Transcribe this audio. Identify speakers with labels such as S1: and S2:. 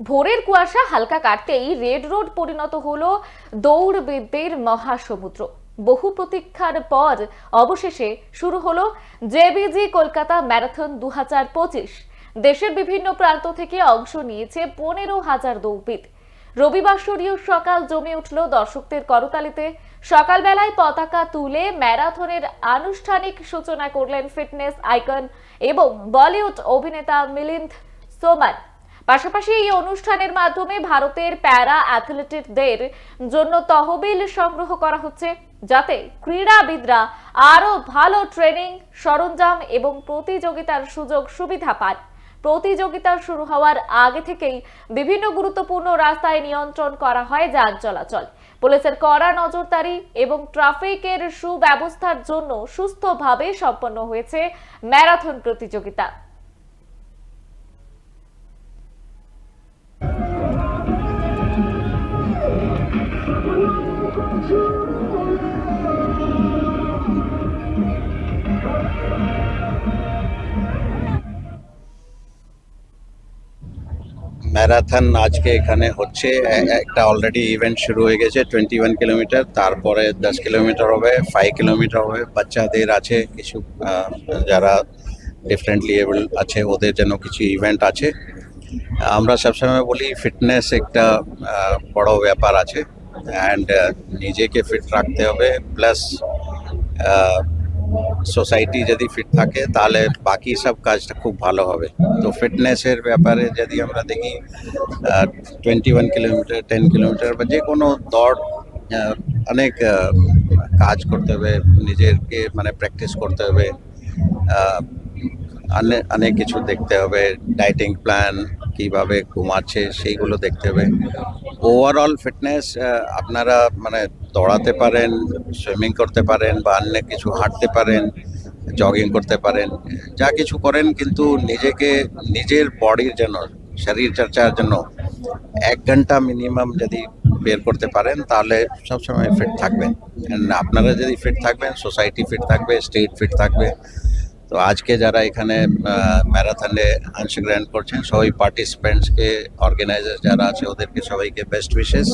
S1: ভোরের কুয়াশা হালকা কাটতেই রেড রোড পরিণত হল দৌড়বিদদের মহাসমুদ্র। বহু প্রতীক্ষার পর অবশেষে শুরু হলো জেবিজি কলকাতা ম্যারাথন দু হাজার পঁচিশ। দেশের বিভিন্ন প্রান্ত থেকে অংশ নিয়েছে পনেরো হাজার দৌড়বিদ। রবিবাসরীয় সকাল জমে উঠল দর্শকদের করতালিতে। সকালবেলায় পতাকা তুলে ম্যারাথনের আনুষ্ঠানিক সূচনা করলেন ফিটনেস আইকন এবং বলিউড অভিনেতা মিলিন্দ সোমান। পাশাপাশি এই অনুষ্ঠানের মাধ্যমে ভারতের প্যারা অ্যাথলেটিকদের জন্য তহবিল সংগ্রহ করা হচ্ছে, যাতে ক্রীড়াবিদরা আরও ভালো ট্রেনিং, সরঞ্জাম এবং প্রতিযোগিতার সুযোগ সুবিধা পান। প্রতিযোগিতা শুরু হওয়ার আগে থেকেই বিভিন্ন গুরুত্বপূর্ণ রাস্তায় নিয়ন্ত্রণ করা হয় যান চলাচল। পুলিশের কড়া নজরদারি এবং ট্রাফিকের সুব্যবস্থার জন্য সুস্থভাবে সম্পন্ন হয়েছে ম্যারাথন প্রতিযোগিতা।
S2: ম্যারাথন আজকে এখানে হচ্ছে। একটা অলরেডি ইভেন্ট শুরু হয়ে গেছে টোয়েন্টি ওয়ান কিলোমিটার তারপরে দশ কিলোমিটার হবে ফাইভ কিলোমিটার হবে। বাচ্চাদের আছে কিছু যারা ডিফারেন্টলি এবল আছে, ওদের জন্য কিছু ইভেন্ট আছে। আমরা সবসময় বলি ফিটনেস একটা বড় ব্যাপার আছে। অ্যান্ড নিজেকে ফিট রাখতে হবে প্লাস সোসাইটি যদি ফিট থাকে, তাহলে বাকি সব কাজটা খুব ভালো হবে। তো ফিটনেসের ব্যাপারে যদি আমরা দেখি twenty one kilometre ten kilometre বা যে কোনো দৌড় অনেক কাজ করতে হবে, নিজেকে মানে প্র্যাকটিস করতে হবে অনেক কিছু দেখতে হবে ডাইটিং প্ল্যান কীভাবে ঘুমাচ্ছে, সেইগুলো দেখতে হবে। ওভারঅল ফিটনেস আপনারা মানে দৌড়াতে পারেন সুইমিং করতে পারেন বা অন্য কিছু হাঁটতে পারেন জগিং করতে পারেন, যা কিছু করেন কিন্তু নিজেকে, নিজের বডির জন্য, শরীর চর্চার জন্য এক ঘণ্টা মিনিমাম যদি বের করতে পারেন তাহলে সবসময় ফিট থাকবেন। আপনারা যদি ফিট থাকবেন সোসাইটি ফিট থাকবে স্টেট ফিট থাকবে তো আজকে যারা এখানে ম্যারাথনে অংশগ্রহণ করছেন, সবাই পার্টিসিপেন্টসকে অর্গানাইজার যারা আছে, ওদেরকে সবাইকে বেস্ট উইশেস